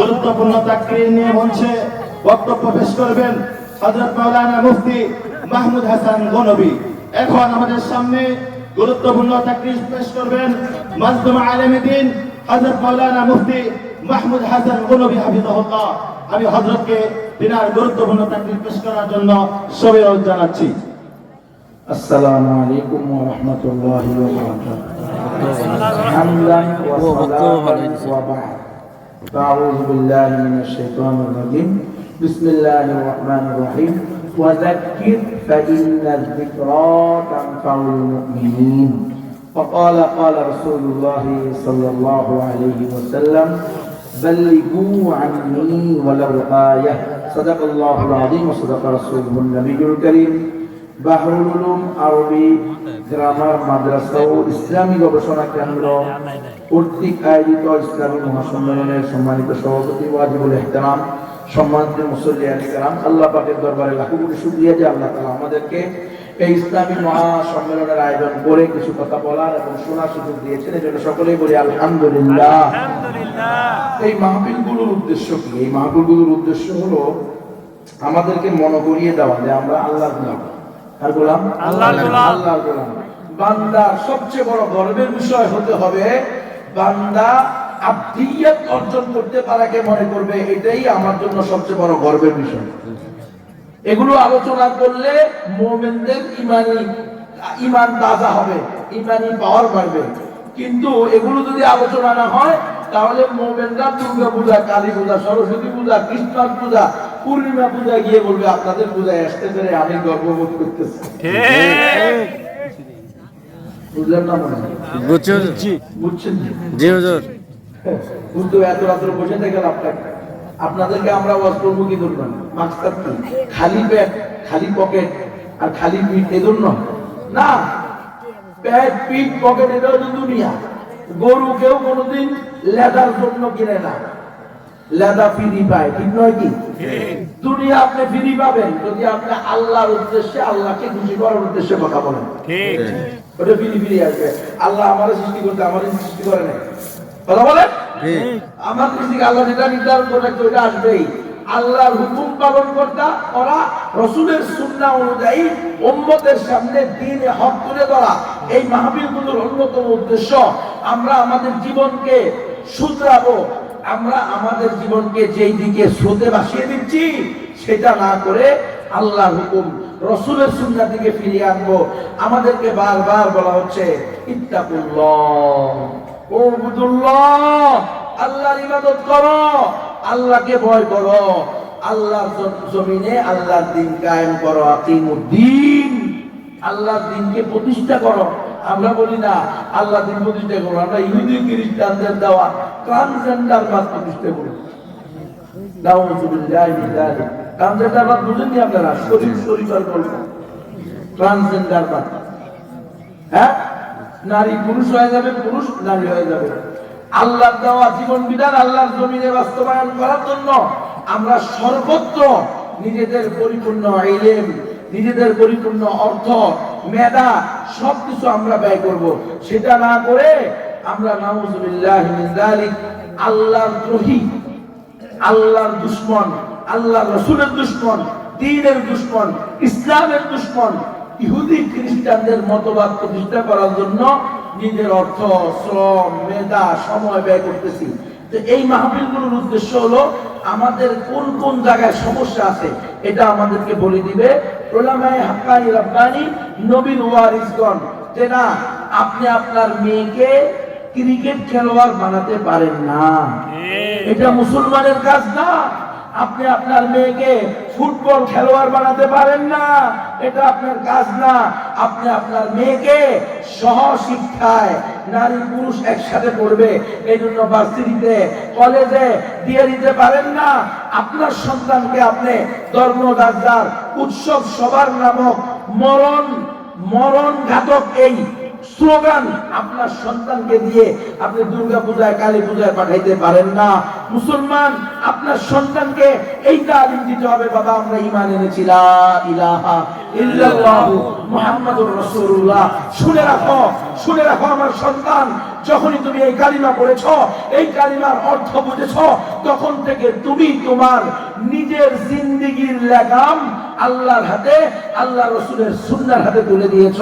গুরুত্বপূর্ণ তাকরির নিয়ে মঞ্চে বক্তব্য পেশ করবেন হযরত মাওলানা মুফতি মাহমুদ হাসান গনবী এখন আমাদের সামনে গুরুত্বপূর্ণ তাকরির পেশ করবেন মাজদুম আলেম দ্বীন হযরত মাওলানা মুফতি মাহমুদ হাসান গনবী হাফিজাহুল্লাহ আমি হযরতকে দিনার গুরুত্বপূর্ণ তাকরির পেশ করার জন্য সবাই জানাচ্ছি السلام عليكم ورحمة الله وبركاته حمدا وصلاة وبعد فأعوذ بالله من الشيطان الرجيم. بسم الله الرحمن الرحيم. وذكر فإن الذكرى تنفع المؤمنين. وقال قال رسول الله صلى الله عليه وسلم بلغوا عني ولو آية. صدق الله العظيم وصدق رسوله النبي الكريم. আমাদেরকে এই ইসলামী মহাসম্মেলনের আয়োজন করে কিছু কথা বলার এবং শোনার সুযোগ দিয়েছেন। এই সকলেই বলি আলহামদুলিল্লাহ। এই মাহফিলগুলোর উদ্দেশ্য কি? এই মাহফিলগুলোর উদ্দেশ্য হলো আমাদেরকে মনে করিয়ে দেওয়া যে আমরা আল্লাহ আর গোলাম? আল্লাহর গোলাম। আল্লাহর গোলাম। সবচেয়ে বড় গর্বের বিষয় হতে হবে বান্দা আব্দিয়ত অর্জন করতে পারাকে মনে করবে এটাই আমার জন্য সবচেয়ে বড় গর্বের বিষয়। এগুলো আলোচনা করলে মোমেনদের ইমানি ইমান তাজা হবে ইমানি পাওয়ার বাড়বে। কিন্তু এগুলো যদি আলোচনা না হয় তাহলে মোমেনরা দুর্গা পূজা কালী পূজা সরস্বতী পূজা খ্রিস্টমাস পূজা পূর্ণিমা পূজা গিয়ে বলবে আপনাদের পূজায় আসতে পেরে আমি গর্ববোধ করতেছি। বুঝলেন না মনে? বুঝছেন? জি। হুজুর। কিন্তু এত রাত্র বসে থেকে লাভটা আপনাদেরকে আমরা ওয়াজ করব কি করবেন মাকসাদ খালি পেট খালি পকেট আর খালি পিঠ এজন্য না। পেট পিঠ পকেট এটা দুনিয়া। গরু কেউ কোনোদিন লেদার জন্য কিনে না। লেদা ফিরি পায় ঠিক নয় কি? দুনিয়া আপনি ফিরি পাবেন যদি আপনি আল্লাহর উদ্দেশ্যে আল্লাহকে খুশি করার উদ্দেশ্যে কথা বলেন। ঠিক। ওটা ফিরি ফিরি আসবে। আল্লাহ সৃষ্টি করতে সৃষ্টি করে না কথা বলেন? আমার সৃষ্টিকে আল্লাহ যেটা নির্ধারণ করে রাখছে ওইটা আসবেই। আল্লাহর হুকুম পালন করতা করা রসুলের সুন্না অনুযায়ী উম্মতের সামনে দিন হক তুলে ধরা। এই মাহবিলগুলোর অন্যতম উদ্দেশ্য আমরা আমাদের জীবনকে শুধরাবো আমরা আমাদের জীবনকে যেই দিকে স্রোতে ভাসিয়ে দিচ্ছি, সেটা না করে আল্লাহর হুকুম, রসুলের সুন্দর দিকে ফিরিয়ে আনব। আমাদেরকে বারবার বলা হচ্ছে আল্লাহর ইবাদত করো, আল্লাহকে ভয় করো, আল্লাহর জমিনে আল্লাহর দিন কায়েম করো আকিমুদ্দিন আল্লাহর দিনকে প্রতিষ্ঠা করো। আমরা বলি না, আল্লাহ দিন প্রতিষ্ঠা করো, আমরা ইহুদি, খ্রিস্টানদের দেওয়া ট্রান্সজেন্ডার বাদ প্রতিষ্ঠা করি। নাউজুবিল্লাহি ট্রান্সজেন্ডার বাদ হ্যাঁ? নারী পুরুষ হয়ে যাবে, পুরুষ নারী হয়ে যাবে। আল্লাহর দেওয়া জীবন বিধান আল্লাহর জমিনে বাস্তবায়ন করার জন্য আমরা সর্বত্র নিজেদের পরিপূর্ণ ইলেম নিজেদের পরিপূর্ণ অর্থ, মেধা, সবকিছু আমরা ব্যয় করব। সেটা না করে আমরা আল্লাহর দ্রোহী, আল্লাহর দুশ্মন আল্লাহ রসুলের দুশ্মন দিনের দুশ্মন, ইসলামের দুশ্মন, ইহুদি খ্রিস্টানদের মতবাদ প্রতিষ্ঠা করার জন্য নিজের অর্থ, শ্রম, মেধা, সময় ব্যয় করতেছি। তো এই মাহফিলগুলোর উদ্দেশ্য হলো আমাদের কোন কোন জায়গায় সমস্যা আছে এটা আমাদেরকে বলে দিবে। ওলামায়ে হাক্কানি রাব্বানি নবীন ওয়ারিসগণ যে না আপনি আপনার মেয়েকে ক্রিকেট খেলোয়াড় বানাতে পারেন না। এটা মুসলমানের কাজ না। আপনি আপনার মেয়েকে ফুটবল খেলোয়াড় বানাতে পারেন না। এটা আপনার কাজ না। আপনি আপনার মেয়েকে সহ শিক্ষায় নারী পুরুষ একসাথে পড়বে। এই জন্য ভার্সিটিতে, কলেজে দিয়ে দিতে পারেন না। আপনার সন্তানকে আপনি ধর্ম উৎসব সবার নামক মরণ মরণ ঘাতক এই স্লোগান, আপনার সন্তানকে দিয়ে আপনি দুর্গা পূজায় কালী পূজায় পাঠাইতে পারেন না। মুসলমান, আপনার সন্তানকে এই তালিম দিতে হবে, বাবা, আমরা ইমান এনেছি ইলাহা শুনে রাখো শুনে রাখো আমার সন্তান যখনই তুমি এই কালিমা পড়েছ, এই কালিমার অর্থ বুঝেছ, তখন থেকে তুমি তোমার নিজের জিন্দিগির লাগাম আল্লাহর হাতে, আল্লাহ রসুলের সুন্নার হাতে তুলে দিয়েছ।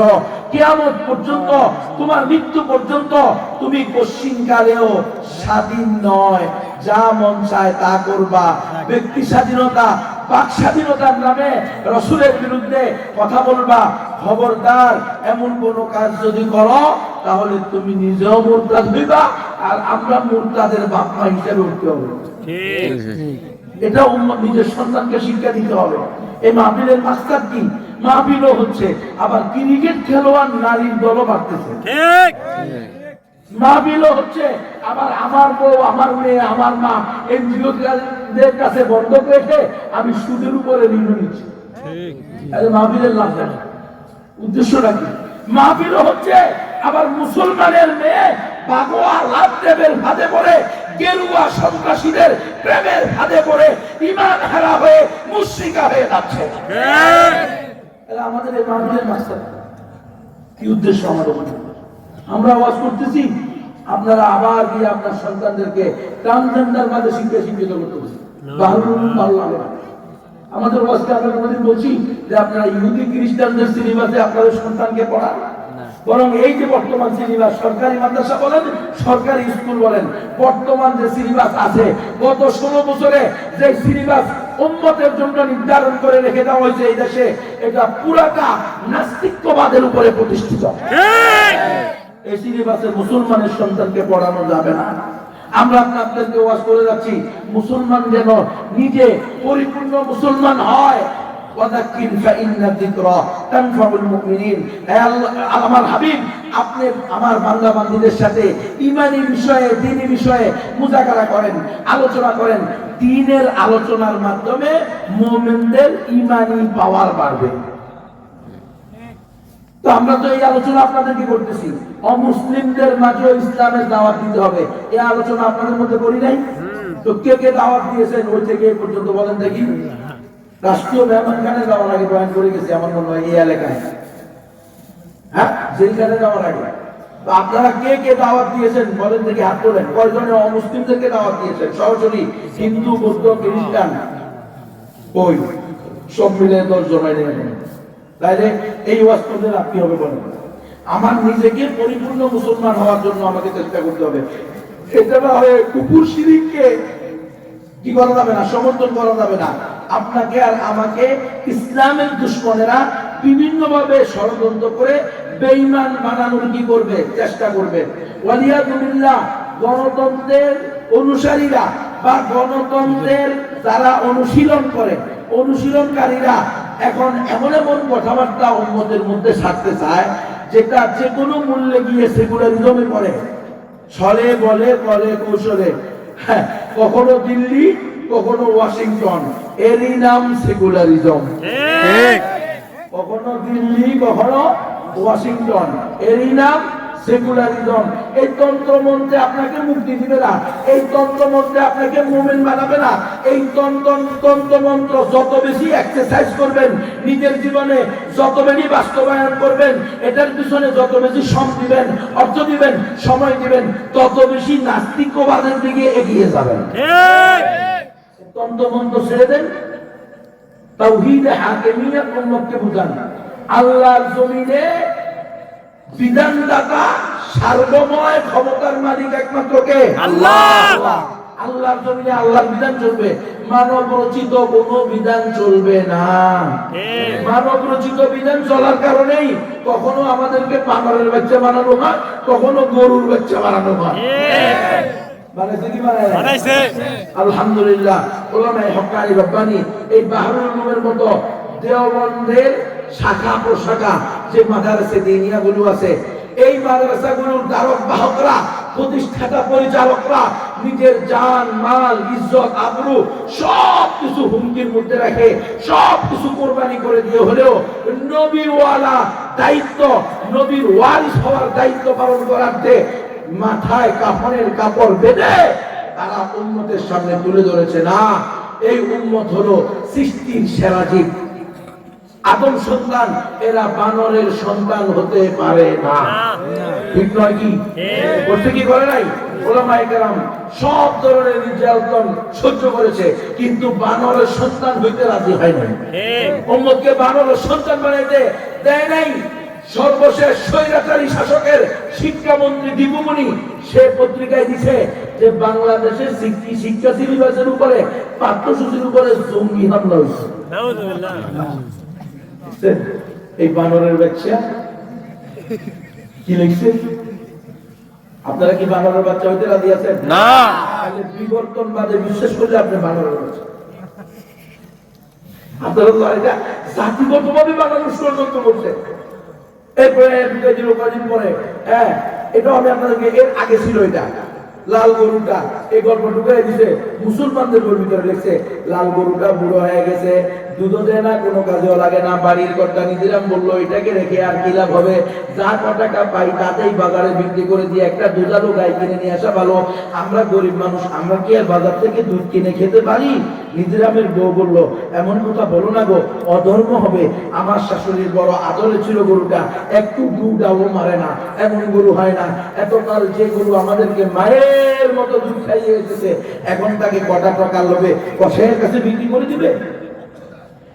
কিয়ামত পর্যন্ত, তোমার মৃত্যু পর্যন্ত তুমি পশ্চিমকালেও স্বাধীন নয়। যা মন চায় তা করবা। ব্যক্তি স্বাধীনতা বাক স্বাধীনতার নামে রসুলের বিরুদ্ধে কথা বলবা। খবরদার এমন কোন কাজ যদি করো তাহলে তুমি নিজেও মুরতাদ হইবা আর আমরা মুরতাদের বাপমা হিসেবে উঠতে হবে। এটা নিজের সন্তানকে শিক্ষা দিতে হবে। এই মাহফিলের মাস্টার কি? মাহফিলও হচ্ছে আবার ক্রিকেট খেলোয়াড় নারীর দলও বাড়তেছে। মাহফিলও হচ্ছে আবার আমার বউ আমার মেয়ে আমার মা এনজিওদের কাছে বন্ধ রেখে আমি সুদের উপরে ঋণ নিচ্ছি তাহলে মাহফিলের লাভ নেই। উদ্দেশ্যটা কি? মাহফিলও হচ্ছে আবার মুসলমানের মেয়ে বাগোয়া লাভ দেবের ফাঁদে পড়ে গেরুয়া সন্ত্রাসীদের প্রেমের ফাঁদে পড়ে ইমান হারা হয়ে মুশ্রিকা হয়ে যাচ্ছে। আমাদের এই মাহফিলের মাস্টার কি উদ্দেশ্য আমাদের আমরা আওয়াজ করতেছি আপনারা আবার গিয়ে আপনার সন্তানদেরকে ট্রান্সজেন্ডার মাঝে শিক্ষা শিক্ষিত করতেছি বাহুল ভালো না। আমাদের অবস্থা আমরা কোনোদিন বলছি যে আপনারা ইহুদি খ্রিস্টানদের সিলেবাসে আপনাদের সন্তানকে পড়ান। বরং এই যে বর্তমান সিলেবাস সরকারি মাদ্রাসা বলেন সরকারি স্কুল বলেন বর্তমান যে সিলেবাস আছে গত ষোলো বছরে যে সিলেবাস উন্মতের জন্য নির্ধারণ করে রেখে দেওয়া হয়েছে এই দেশে এটা পুরাটা নাস্তিক্যবাদের উপরে প্রতিষ্ঠিত। এই সিলেবাসে মুসলমানের সন্তানকে পড়ানো যাবে না। আমরা আপনাদেরকে ওয়াজ করে যাচ্ছি, মুসলমান যেন নিজে পরিপূর্ণ মুসলমান হয়। আলোচনার মাধ্যমে মোমেনদের ঈমানি পাওয়ার বাড়বে। আমরা তো এই আলোচনা আপনাদেরকে করতেছি। অমুসলিমদের মাঝেও ইসলামের দাওয়াত দিতে হবে। এই আলোচনা আপনাদের মধ্যে করি নাই? তো কে কে দাওয়াত দিয়েছেন ওই থেকে পর্যন্ত বলেন দেখি। রাষ্ট্রীয় মেহমানখানে যাওয়ার আগে করে গেছে, আমার মনে হয় এই এলাকায়। হ্যাঁ যেখানে যাওয়ার আগে। আপনারা কে কে দাওয়াত দিয়েছেন বলেন দেখি, হাত তোলেন। অমুসলিমদেরকে দাওয়াত দিয়েছেন? সরাসরি হিন্দু, বৌদ্ধ, খ্রিস্টান? ওই সব মিলে দশ জমাই তাইলে এই ওয়াজ করলে হবে বলেন আমার নিজেকে পরিপূর্ণ মুসলমান হওয়ার জন্য আমাকে চেষ্টা করতে হবে। এটা না হয়ে কুকুর শিরিককে কি করা যাবে না, সমর্থন করা যাবে না। আপনাকে আর আমাকে ইসলামের দুশ্মনেরা ষড়যন্ত্র করে বানানোর কি করবে? চেষ্টা করবে। ওয়ালিয়াদুল্লাহ গণতন্ত্রের অনুসারীরা বা গণতন্ত্রের যারা অনুশীলন করে, অনুশীলনকারীরা এখন এমন এমন কথাবার্তা উন্মতের মধ্যে সারতে চায় যেটা যে কোনো মূল্যে গিয়ে সেকুলারিজমে পড়ে ছলে বলে বলে কৌশলে। হ্যাঁ, কখনো দিল্লি কখনো ওয়াশিংটন এরই নাম সেকুলারিজম। কখনো দিল্লি কখনো ওয়াশিংটন এরই নাম সেকুলারিজম। এই তন্ত্রমন্ত্রে আপনাকে মুক্তি দিবে না। এই তন্ত্রমন্ত্রে আপনাকে মুভমেন্ট বানাবে না। এই তন্ত্র তন্ত্রমন্ত্র যত বেশি এক্সারসাইজ করবেন নিজের জীবনে যত বেশি বাস্তবায়ন করবেন এটার পিছনে যত বেশি শ্রম দিবেন অর্থ দিবেন সময় দিবেন তত বেশি নাস্তিকবাদের দিকে এগিয়ে যাবেন। তন্ত্রমন্ত্র ছেড়ে দেন। তাওহীদ হাকিমিয়ত উম্মতকে বুঝান। আল্লাহর জমিনে বিধানদাতা সার্বময় ক্ষমতার মালিক একমাত্র কে? আল্লাহ! আল্লাহর জমিনে আল্লাহর বিধান চলবে। মানব রচিত কোনো বিধান চলবে না। মানব রচিত বিধান চলার কারণেই কখনো আমাদেরকে পাগলের বাচ্চা বানানো হয় কখনো গরুর বাচ্চা বানানো হয়? আলহামদুলিল্লাহ এই বাহরুল মতো দেওবন্দের শাখা প্রশাখা যে মাদ্রাসা দিনিয়া গুলো আছে, এই মাদ্রাসাগুলোর ধারক বাহকরা, প্রতিষ্ঠাতা পরিচালকরা, নিজের জান, মাল, ইজ্জত, আবরু সব কিছু হুমকির মধ্যে রাখে সব কিছু কোরবানি করে দিয়ে হলেও নবীওয়ালা দায়িত্ব, নবীর ওয়ারিস হওয়ার দায়িত্ব পালন করাতে মাথায় কাফনের কাপড় বেঁধে তারা উন্মতের সামনে তুলে ধরেছে, না, এই উন্মত হলো সৃষ্টির সেরা জীব। আদম সন্তান এরা বানরের সন্তান হতে পারে না। ঠিক নয় কি? করতে কি করে নাই? সব ধরনের নির্যাতন সহ্য করেছে কিন্তু বানরের সন্তান হইতে রাজি হয় নাই। উম্মতকে বানরের সন্তান বানাইতে দেয় নাই। সর্বশেষ স্বৈরাচারী শাসকের শিক্ষামন্ত্রী দীপুমণি সে পত্রিকায় দিছে যে বাংলাদেশের শিক্ষা সিলেবাসের উপরে পাঠ্যসূচির উপরে জঙ্গি হামলা হয়েছে। এই বানরের বাচ্চা? কি লিখছে? আপনারা কি বানরের বাচ্চা হইতে রাজি আছেন? না। তাহলে বিবর্তনবাদে বিশ্বাস করলে আপনি বানরের বাচ্চা। আপনারা তো এটা জাতিগতভাবে বানানোর ষড়যন্ত্র করছে। এরপরে ঢুকে কদিন পরে হ্যাঁ এটা আমি আপনাদেরকে এর আগে ছিল এটা। লাল গরুটা এই গল্প ঢুকাই দিছে মুসলমানদের গরু ভিতরে লিখছে লাল গরুটা বুড়ো হয়ে গেছে দুধও দেয় না কোনো কাজেও লাগে না, বাড়ির কর্তা বলল, এটাকে রেখে আর কি লাভ হবে? যা ক টাকা পাই তাতেই বাজারে বিক্রি করে দিয়ে একটা গাই কিনে নিয়ে আসা ভালো। আমরা গরিব মানুষ, আমরা কি আর বাজার থেকে দুধ কিনে খেতে পারি? বউ বলল, এমন কথা বলো না গো, অধর্ম হবে। আমার শাশুড়ির বড় আদরে ছিল গরুটা, একটু দুধটাও মারে না, এমন গরু হয় না। এতকাল যে গরু আমাদেরকে মায়ের মতো দুধ খাইয়ে এসেছে, এখন তাকে কটা টাকা লোভে কষাইয়ের কাছে বিক্রি করে দিবে?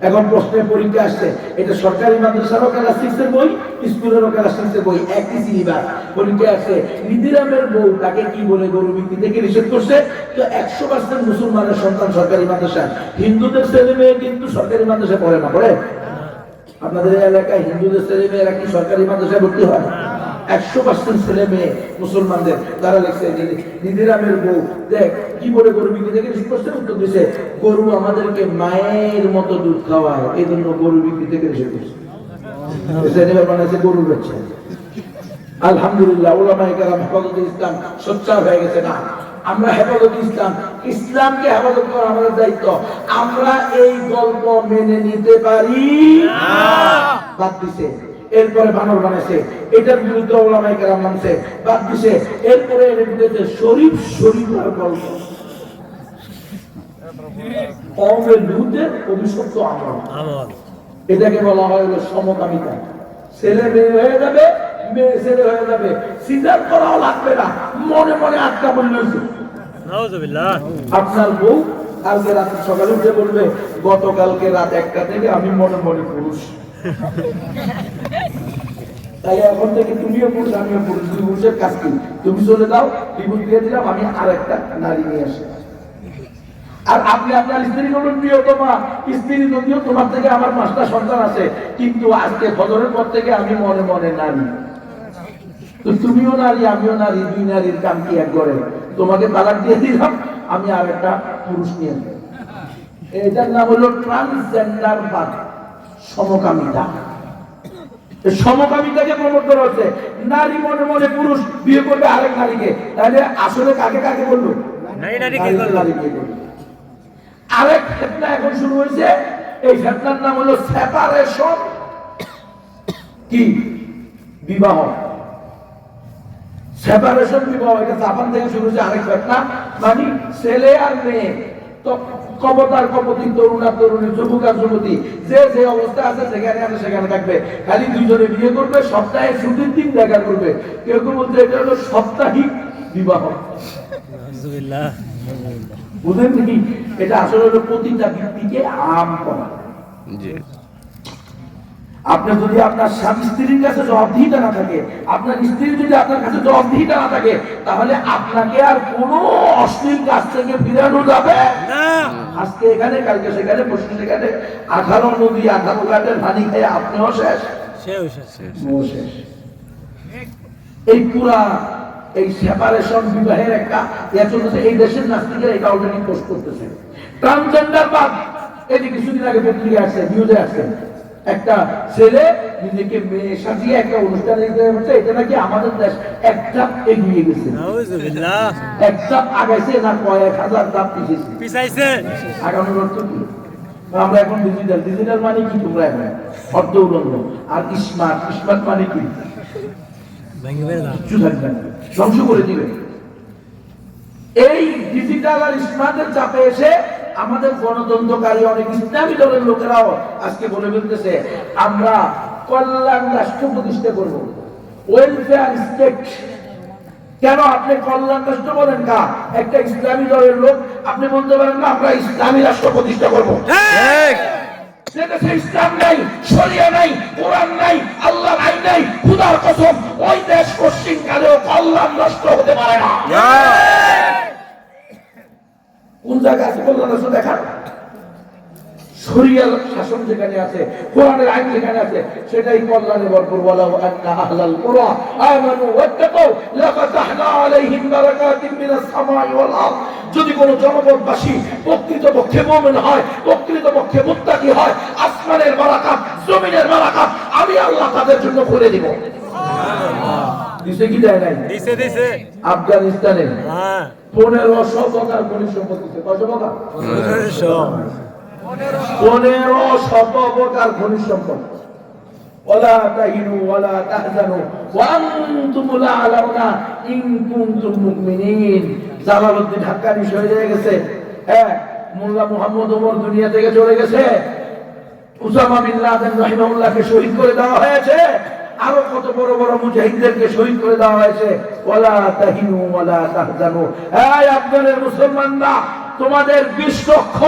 এখন প্রশ্নের পরীক্ষা আসছে, এটা সরকারি মাদ্রাসারও ক্লাস সিক্সের বই স্কুলেরও ক্লাস সিক্সের বই, একই সিলেবাস। পরীক্ষা আসছে নিদিরামের বউ তাকে কি বলে গরু বিক্রি থেকে নিষেধ করছে? তো একশো পার্সেন্ট মুসলমানের সন্তান সরকারি মাদ্রাসা হিন্দুদের ছেলে মেয়ে কিন্তু সরকারি মাদ্রাসায় পড়ে না, পড়ে? আপনাদের এলাকায় হিন্দুদের ছেলে মেয়েরা কি সরকারি মাদ্রাসায় ভর্তি হয়? একশো পার্সেন্ট ছেলে মেয়ে মুসলমানদের তারা লিখছে নিধিরামের বউ। দেখ কি বলে গরু বিক্রি? থেকে নিষেধ উত্তর দিছে গরু আমাদেরকে মায়ের মতো দুধ খাওয়ায়। এই জন্য গরু বিক্রি থেকে নিষেধ করছে। গরুর বাচ্চা আলহামদুলিল্লাহ হেফাজত ইসলাম সোচ্চার হয়ে গেছে না। আমরা হেফাজত ইসলাম ইসলামকে হেফাজত করা আমাদের দায়িত্ব। আমরা এই গল্প মেনে নিতে পারি? বাদ দিছে। এরপরে বানর বানাইছে এটার বিরুদ্ধে ওলামাই কেরাম মানছে বাদ দিছে এরপরে এর বিরুদ্ধে শরীফ শরীফার গল্প কমের লুটের অভিশপ্ত আমল। এটাকে বলা হয় হলো সমকামিতা। ছেলে মেয়ে হয়ে যাবে মেয়ে ছেলে হয়ে যাবে সিজার করাও লাগবে না মনে মনে আটকা বললে নাউজুবিল্লাহ। আপনার বউ কালকে রাত সকালে উঠে বলবে গতকালকে রাত একটা থেকে আমি মনে মনে পুরুষ। তাই এখন থেকে তুমিও আমিও পুরুষের কাজ কি তুমি চলে দিয়ে দিলাম, আমি আর একটা নারী নিয়ে আসি। আর আপনি আপনার স্ত্রী বলুন স্ত্রী যদিও তোমার থেকে আমার পাঁচটা সন্তান আছে, কিন্তু আজকে ফজরের পর থেকে আমি মনে মনে নারী। তো তুমিও নারী, আমিও নারী, দুই নারীর কাম কি এক করে তোমাকে তালাক দিয়ে দিলাম, আমি আর একটা পুরুষ নিয়ে। এটার নাম হলো ট্রান্সজেন্ডার বাদ সমকামিতা। এই সমকামিতাকে প্রমোট করা হচ্ছে নারী মনে মনে পুরুষ বিয়ে করবে আরেক নারীকে। তাহলে আসলে কাকে কাকে বলল করল। আরেক ফেতনা এখন শুরু হয়েছে। এই ফেতনার নাম হলো সেপারেশন কি? বিবাহ। সেপারেশন বিবাহ এটা জাপান থেকে শুরু হয়েছে আরেক ফেতনা। মানে ছেলে আর মেয়ে। কবতার কপতি তরুণা তরুণী যুবকা যুবতী যে যে অবস্থা আছে সেখানে আছে সেখানে থাকবে। খালি দুজনে বিয়ে করবে সপ্তাহে ছুটির দিন দেখা করবে। কেউ কেউ বলতে এটা হলো সাপ্তাহিক বিবাহ। কি এটা আসলে হলো প্রতিটা ব্যক্তিকে আম করা। আপনি যদি আপনার স্বামী স্ত্রীর কাছে জবাবদিহিতা না থাকে আপনার স্ত্রী যদি আপনার কাছে জবাবদিহিতা না থাকে তাহলে আপনাকে আর কোনো অশ্লীল কাজ থেকে ফিরানো যাবে আজকে এখানে কালকে সেখানে পরশু সেখানে আঠারো নদী আঠারো ঘাটের পানি খেয়ে আপনিও শেষ। শেষ। এই পুরা এই সেপারেশন বিবাহের একটা ইয়া চলতেছে এই দেশের নাস্তিকেরা এটা অলরেডি পোস্ট করতেছে। ট্রান্সজেন্ডার বাদ এটি কিছুদিন আগে পত্রিকা আসছে নিউজে আসছে। একটা ছেলে নিজেকে মেয়ে সাজিয়ে একটা অনুষ্ঠানে দিতে হচ্ছে এটা নাকি আমাদের দেশ এক ধাপ এগিয়ে গেছে। এক ধাপ আগাইছে না কয়েক হাজার ধাপ পিছিয়েছে। পিছাইছে। আগানোর অর্থ কি? আমরা এখন ডিজিটাল ডিজিটাল মানে কি তোমরা এখন? অর্ধ উলঙ্গ আর স্মার্ট স্মার্ট মানে কি? থাকবে না। ধ্বংস করে দিবে। এই ডিজিটাল আর স্মার্টের চাপে এসে আমাদের গণতন্ত্রকারী অনেক ইসলামী দলের লোকেরাও আজকে বলে ফেলতেছে আমরা কল্যাণ রাষ্ট্র প্রতিষ্ঠা করব। ওয়েলফেয়ার স্টেট কেন আপনি কল্যাণ রাষ্ট্র বলেন কা একটা ইসলামী দলের লোক আপনি বলতে পারেন না আমরা ইসলামী রাষ্ট্র প্রতিষ্ঠা করব। দেশে ইসলাম নাই শরিয়া নাই কোরআন নাই আল্লাহ আইন নাই খুদার কসম ওই দেশ পশ্চিম কালেও কল্যাণ রাষ্ট্র হতে পারে না। কোন জায়গায় আছে? কল্যাণ শরিয়ার শাসন যেখানে আছে, কোরআনের আইন যেখানে আছে, সেটাই কল্যাণে বলা আন্না আহলাল আমানু আলাইহিম বারাকাতিন সামাই ওয়াল যদি কোন জনপদবাসী প্রকৃতপক্ষে মুমিন হয়, প্রকৃতপক্ষে মুত্তাকি হয়, আসমানের বারাকাত, জমিনের বারাকাত, আমি আল্লাহ তাদের জন্য করে দিব। দিছে কি দেয় নাই? দিছে দিছে। আফগানিস্তানে। হ্যাঁ। পনেরোশো খনিজ সম্পদ কয়শো টাকা? পনেরোশো। পনেরো শত প্রকার খনিজ সম্পদ। জালালউদ্দিন হাক্কানি শহীদ হয়ে গেছে। হ্যাঁ মোল্লা মুহাম্মদ ওমর দুনিয়া থেকে চলে গেছে। উসামা বিন লাদেন রাহিমাহুল্লাহকে শহীদ করে দেওয়া হয়েছে। আরও কত বড় বড় মুজাহিদদেরকে শহীদ করে দেওয়া হয়েছে। ওয়ালা তাহিনু ওয়ালা তাহজানু। এই আফগানের মুসলমানরা, তোমাদের বিশ লক্ষ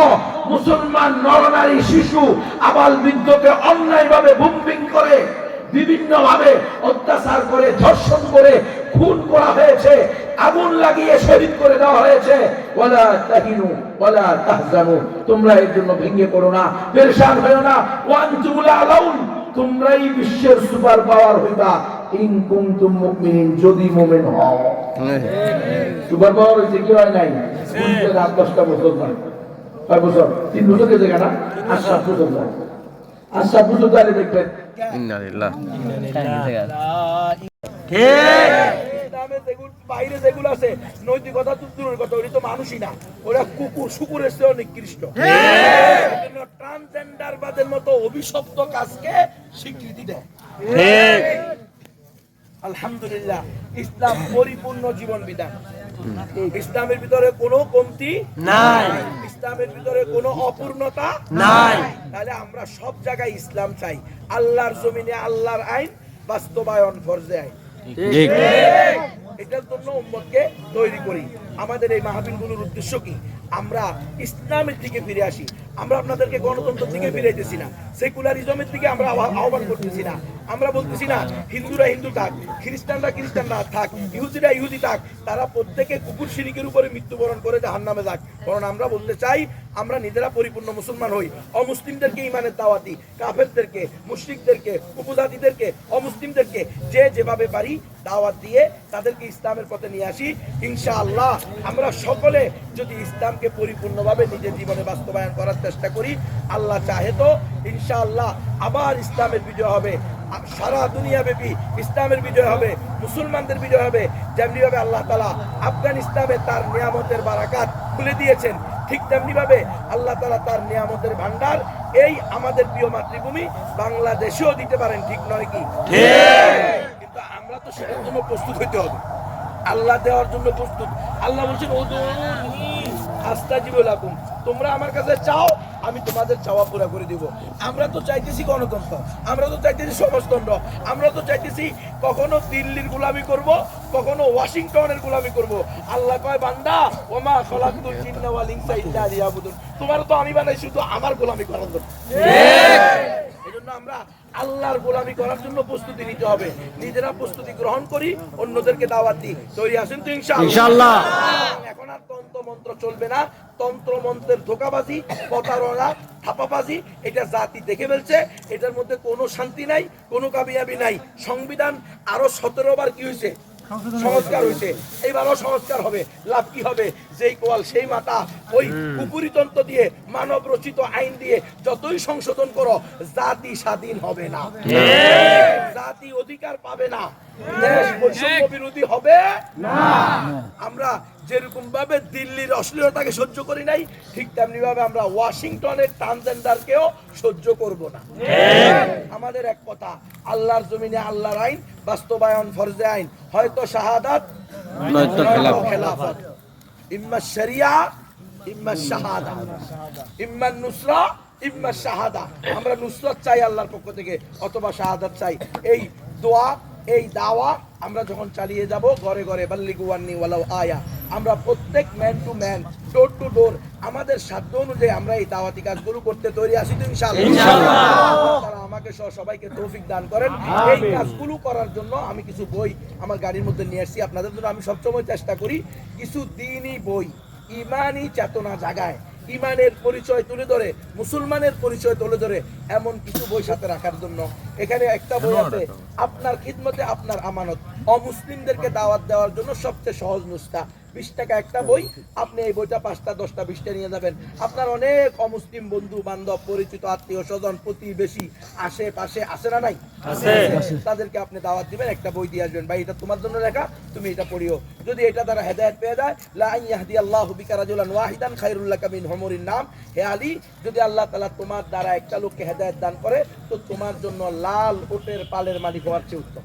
মুসলমান নরনারী শিশু আবাল বৃদ্ধকে অন্যায়ভাবে বুম্পিং করে বিভিন্ন ভাবে অত্যাচার করে, ধর্ষণ করে, খুন করা হয়েছে, আগুন লাগিয়ে শহীদ করে দেওয়া হয়েছে। ওয়ালা তাহিনু ওয়ালা তাহজানু। তোমরা এর জন্য ভেঙে পড়ো না, পেরেশান হয়েও না। ওয়ান্তুম লা আলাউন। তোমরাই বিশ্বের সুপার পাওয়ার হইবা ইন কুনতুম মুমিনিন যদি মুমিন হও। সুপার পাওয়ার হইছে কি হয় নাই? বুঝতে আট দশটা বছর নয় কয় বছর? তিন বছর গেছে কেনা? আর সাত বছর নয় আর সাত বছর তাহলে দেখবেন ইন্নালিল্লাহ। নামে যেগুলো বাইরে যেগুলো আছে নৈতিকতা তো দূরের কথা ওই তো মানুষই না। ওরা কুকুর শুকুরের চেয়েও নিকৃষ্ট। ট্রান্সজেন্ডার বাদের মতো অভিশপ্ত কাজকে স্বীকৃতি দেয়। আলহামদুলিল্লাহ ইসলাম পরিপূর্ণ জীবন বিধান ইসলামের ভিতরে কোনো কমতি নাই। ইসলামের ভিতরে কোনো অপূর্ণতা নাই। তাহলে আমরা সব জায়গায় ইসলাম চাই। আল্লাহর জমিনে আল্লাহর আইন বাস্তবায়ন ফরজে আইন। ঠিক। এটার জন্য উম্মতকে তৈরি করি। আমাদের এই মাহাবিনগুলোর উদ্দেশ্য কি? আমরা ইসলামের দিকে ফিরে আসি। আমরা আপনাদেরকে গণতন্ত্রের দিকে ফিরাইতেছি না। সেকুলারিজমের দিকে আমরা আহ্বান করতেছি না। আমরা বলতেছি না, হিন্দুরা হিন্দু থাক, খ্রিস্টানরা খ্রিস্টানরা থাক, ইহুদিরা ইহুদি থাক, তারা প্রত্যেকে কুকুর শিরিকের উপরে মৃত্যুবরণ করে জাহান নামে যাক। কারণ আমরা বলতে চাই, আমরা নিজেরা পরিপূর্ণ মুসলমান হই। অমুসলিমদেরকে ইমানের দাওয়াতি, কাফেরদেরকে, মুশরিকদেরকে, উপজাতিদেরকে, অমুসলিমদেরকে যে যেভাবে পারি দাওয়াত দিয়ে তাদেরকে ইসলামের পথে নিয়ে আসি। ইনশাআল্লাহ, আমরা সকলে যদি ইসলামকে পরিপূর্ণভাবে নিজের জীবনে বাস্তবায়ন করার চেষ্টা করি আল্লাহ চাহে তো ইনশাআল্লাহ আবার ইসলামের বিজয় হবে। সারা দুনিয়া ব্যাপী ইসলামের বিজয় হবে মুসলমানদের বিজয় হবে। যেমনি ভাবে আল্লাহ তালা আফগানিস্তানে তার নিয়ামতের বারাকাত খুলে দিয়েছেন ঠিক তেমনি ভাবে আল্লাহ তালা তার নিয়ামতের ভান্ডার এই আমাদের প্রিয় মাতৃভূমি বাংলাদেশেও দিতে পারেন ঠিক নয় কি? কিন্তু আমরা তো সেটার জন্য প্রস্তুত হইতে হবে। আল্লাহ দেওয়ার জন্য প্রস্তুত। আল্লাহ বলছেন ওদুনি আস্তাজিবুল লাকুম তোমরা আমার কাছে চাও আমি তোমাদের চাওয়া পুরা করে দিব। আমরা তো চাইতেছি গণতন্ত্র আমরা তো চাইতেছি সমাজতন্ত্র আমরা তো চাইতেছি কখনো দিল্লির গোলামি করব কখনো ওয়াশিংটনের গোলামি করব। আল্লাহ কয় বান্দা ওমা খলাকুল জিন্না ওয়াল ইনসা ইল্লা লিয়াবুদুন। তোমার তো আমি বানাই শুধু আমার গোলামি করার জন্য। এজন্য আমরা আল্লাহর গোলামি করার জন্য প্রস্তুতি নিতে হবে। নিজেরা প্রস্তুতি গ্রহণ করি অন্যদেরকে দাওয়াত দিই। তৈরি আছেন তো ইনশাআল্লাহ? এখন আর তন্ত্র মন্ত্র চলবে না। তন্ত্র মন্ত্রের ধোকাবাজি প্রতারণা থাপাবাজি এটা জাতি দেখে ফেলছে। এটার মধ্যে কোনো শান্তি নাই কোনো কাবিয়াবি নাই। সংবিধান আরও সতেরো বার কি হয়েছে? সংস্কার হয়েছে। এইবারও সংস্কার হবে। লাভ কি হবে? যেই কোয়াল সেই মাতা ওই কুকুরিতন্ত্র দিয়ে মানব রচিত আইন দিয়ে যতই সংশোধন করো জাতি স্বাধীন হবে না। জাতি অধিকার পাবে না। দেশ বৈষম্য বিরোধী হবে? না। আমরা যেরকম ভাবে দিল্লির অশ্লীলতাকে সহ্য করি নাই ঠিক তেমনি ভাবে আমরা ওয়াশিংটনের ট্রান্সজেন্ডারকেও সহ্য করব না। আমাদের এক কথা আল্লাহর জমিনে আল্লাহর আইন বাস্তবায়ন ফরজে আইন। হয়তো শাহাদাত নয়তো খেলাফত। খেলাফত। ইম্মা শরিয়া ইম্মা শাহাদা। ইম্মা নুসরা ইম্মা শাহাদা। আমরা নুসরত চাই আল্লাহর পক্ষ থেকে অথবা শাহাদাত চাই। এই দোয়া এই দাওয়া আমরা যখন চালিয়ে যাব ঘরে ঘরে বাল্লিগুয়ান্নি ওয়ালাউ আয়া আমরা প্রত্যেক man to man door to door আমাদের সাধ্য অনুযায়ী আমরা এই দাওয়াতি কাজ কাজগুলো করতে তৈরি আছি তো ইনশাআল্লাহ। আমাকে সহ সবাইকে তৌফিক দান করেন। এই কাজগুলো করার জন্য আমি কিছু বই আমার গাড়ির মধ্যে নিয়ে আসছি। আপনাদের জন্য আমি সবসময় চেষ্টা করি কিছু দিনই বই ইমানই চেতনা জাগায়। ইমানের পরিচয় তুলে ধরে মুসলমানের পরিচয় তুলে ধরে এমন কিছু বই সাথে রাখার জন্য। এখানে একটা বই আছে আপনার খিদমতে আপনার আমানত। অমুসলিমদেরকে দাওয়াত দেওয়ার জন্য সবচেয়ে সহজ নুস্খা। বিশ টাকা একটা বই আপনি এই বইটা পাঁচটা দশটা বিশটা নিয়ে যাবেন। আপনার অনেক অমুসলিম বন্ধু বান্ধব পরিচিত আত্মীয় স্বজন প্রতিবেশী আশেপাশে আসে না নাই? তাদেরকে আপনি দাওয়াত দিবেন একটা বই দিয়ে আসবেন। ভাই এটা তোমার জন্য লেখা তুমি এটা পড়িও। যদি এটা দ্বারা হেদায়েত পেয়ে যায় লা আন ইয়াহদি আল্লাহু বিকা ওয়াহিদান খায়রুল লাকা মিন হুমুরিন নাম। হে আলী যদি আল্লাহ তালা তোমার দ্বারা একটা লোককে হেদায়েত দান করে তো তোমার জন্য লাল ওটের পালের মালিক হওয়ার চেয়ে উত্তম।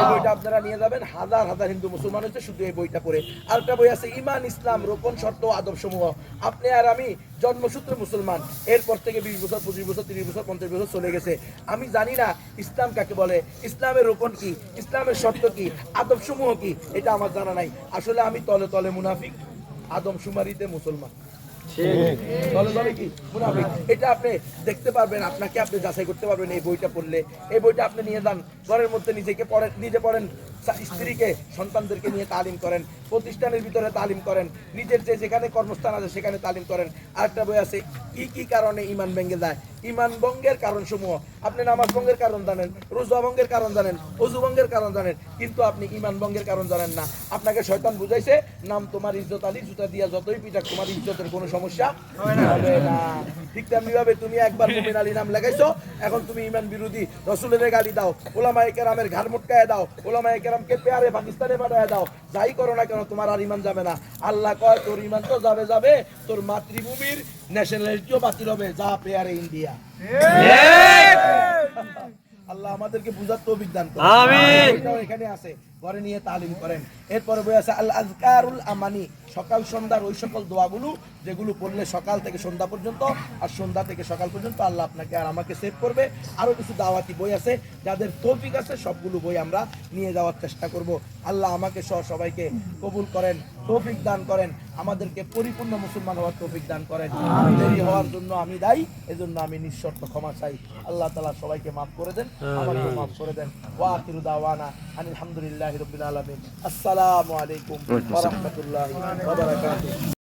এই বইটা আপনারা নিয়ে যাবেন। হাজার হাজার হিন্দু মুসলমান হচ্ছে শুধু এই বইটা পড়ে আরেকটা বই আছে ইমান ইসলাম রোপণ শর্ত আদব সমূহ আপনি আর আমি জন্মসূত্রে মুসলমান। এরপর থেকে বিশ বছর পঁচিশ বছর তিরিশ বছর পঞ্চাশ বছর চলে গেছে। আমি জানি না ইসলাম কাকে বলে। ইসলামের রোপণ কি? ইসলামের শর্ত কি? আদব সমূহ কি? এটা আমার জানা নাই। আসলে আমি তলে তলে মুনাফিক আদম সুমারিতে মুসলমান এটা আপনি দেখতে পারবেন আপনাকে আপনি যাচাই করতে পারবেন এই বইটা পড়লে। এই বইটা আপনি নিয়ে যান। ঘরের মধ্যে নিজেকে পড়েন নিজে পড়েন। স্ত্রীকে সন্তানদেরকে নিয়ে তালিম করেন প্রতিষ্ঠানের ভিতরে তালিম করেন নিজের যে যেখানে কর্মস্থান আছে সেখানে তালিম করেন। আরেকটা বই আছে কি কি কারণে ইমান ভেঙে যায়? ইমান ভঙ্গের কারণ সমূহ আপনি নামাজ ভঙ্গের কারণ জানেন রোজা ভঙ্গের কারণ জানেন অজু ভঙ্গের কারণ জানেন কিন্তু আপনি ইমান ভঙ্গের কারণ জানেন না। আপনাকে শয়তান বুঝাইছে নাম তোমার ইজ্জত আলী জুতা দিয়া যতই পিটাক তোমার ইজ্জতের কোনো সমস্যা হবে না। ঠিক তেমনি ভাবে তুমি একবার মুমিন আলী নাম লাগাইছো এখন তুমি ইমান বিরোধী। রসুলের গালি দাও ওলামায়ে কেরামের ঘাড় মুটকায় দাও ওলামায়ে কেরামকে পেয়ারে পাকিস্তানে পাঠায় দাও। যাই করো না কেন তোমার আর ইমান যাবে না। আল্লাহ কয় তোর ইমান তো যাবে যাবে তোর মাতৃভূমির ন্যাশনালিটিও বাতিল হবে। যা পেয়ারে ইন্ডিয়া। আল্লাহ আমাদেরকে বুঝার তো বিজ্ঞান। এখানে আছে। ঘরে নিয়ে তালিম করেন। এরপরে বই আছে আল আজকারুল আমানি সকাল সন্ধ্যার ওই সকল দোয়াগুলো যেগুলো পড়লে সকাল থেকে সন্ধ্যা পর্যন্ত আর সন্ধ্যা থেকে সকাল পর্যন্ত আল্লাহ আপনাকে আর আমাকে সেভ করবে। আরও কিছু দাওয়াতি বই আছে, যাদের তৌফিক আছে সবগুলো বই আমরা নিয়ে যাওয়ার চেষ্টা করব। আল্লাহ আমাকে সহ সবাইকে কবুল করেন। তৌফিক দান করেন। আমাদেরকে পরিপূর্ণ মুসলমান হওয়ার তৌফিক দান করেন। দেরি হওয়ার জন্য আমি দায়ী এজন্য আমি নিঃশর্ত ক্ষমা চাই। আল্লাহ তালা সবাইকে মাফ করে দেন আমাকে মাফ করে দেন। ওয়া আখিরু দাওয়ানা আলহামদুলিল্লাহি রাব্বিল আলামিন। আসসালামু আলাইকুম ওয়া রাহমাতুল্লাহি ওয়া বারাকাতুহু।